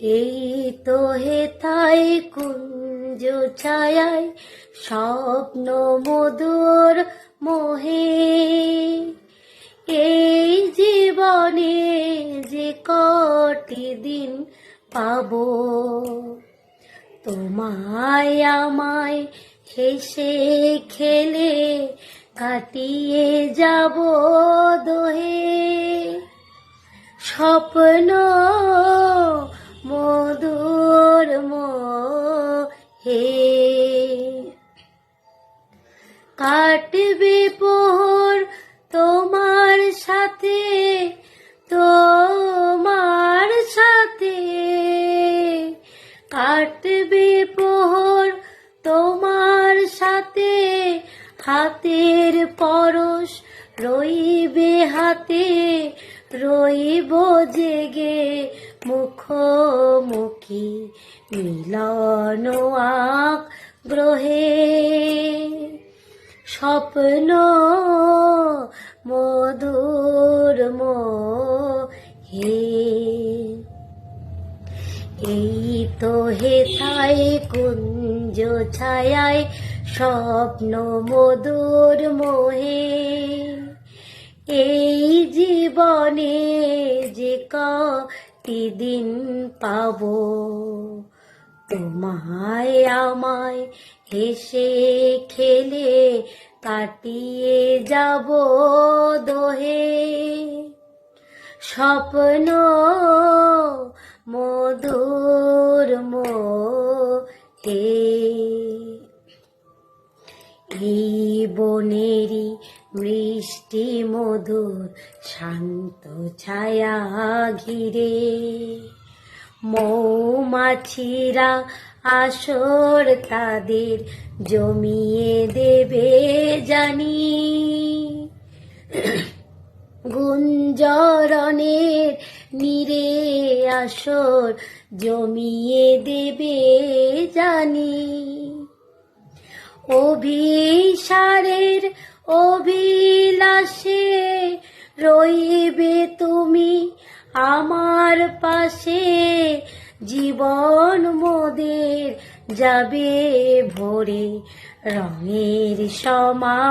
এই তো হেথাই কুঞ্জ ছায়ায় স্বপ্ন মধুর মোহে। এই জীবনে যে কটি দিন পাবো, তোমায় আমায় হেসে খেলে কাটিয়ে যাব দোহে। স্বপ্ন কাটবে পোহর তোমার সাথে। হাতের পরশ রইবে হাতে, রইব জেগে মুখোমুখি মিলন আক গ্রহে। স্বপ্ন মধুর মোহে এই তো হেথায় কুঞ্জ ছায়ায় স্বপ্ন মধুর মোহে। এই জীবনে যে কটি দিন পাবো, তোমায় আমায় হেসে খেলে কাটিয়ে যাব দোহে। স্বপ্ন মধুর মোহে। এই বনেরই বৃষ্টি মধুর শান্ত ছায়া ঘিরে। মৌমাছিরা আসর তাদের জমিয়ে দেবে জানি। গুঞ্জরণের নীরে আসর জমিয়ে দেবে জানি। অভিসারের অভিলাষে রইবে তুমি আমার পাশে। জীবন মোদের যাবে ভরে, রঙের সমা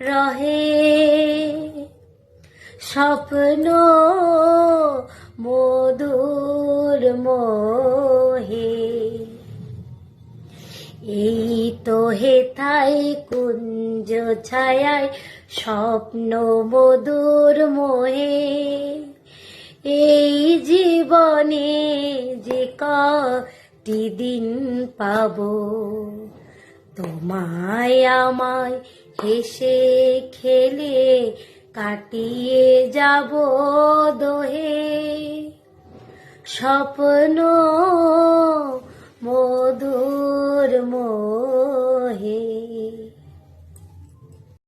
রহে। স্বপ্ন, মধুর মোহে। এই তো হেথাই কুঞ্জ ছায়ায় স্বপ্ন, মধুর মোহে। এই জীবনে যে কটি দিন পাব, তোমায় আমায় হেসে খেলে কাটিয়ে যাব দোহে। স্বপ্ন মধুর মোহে।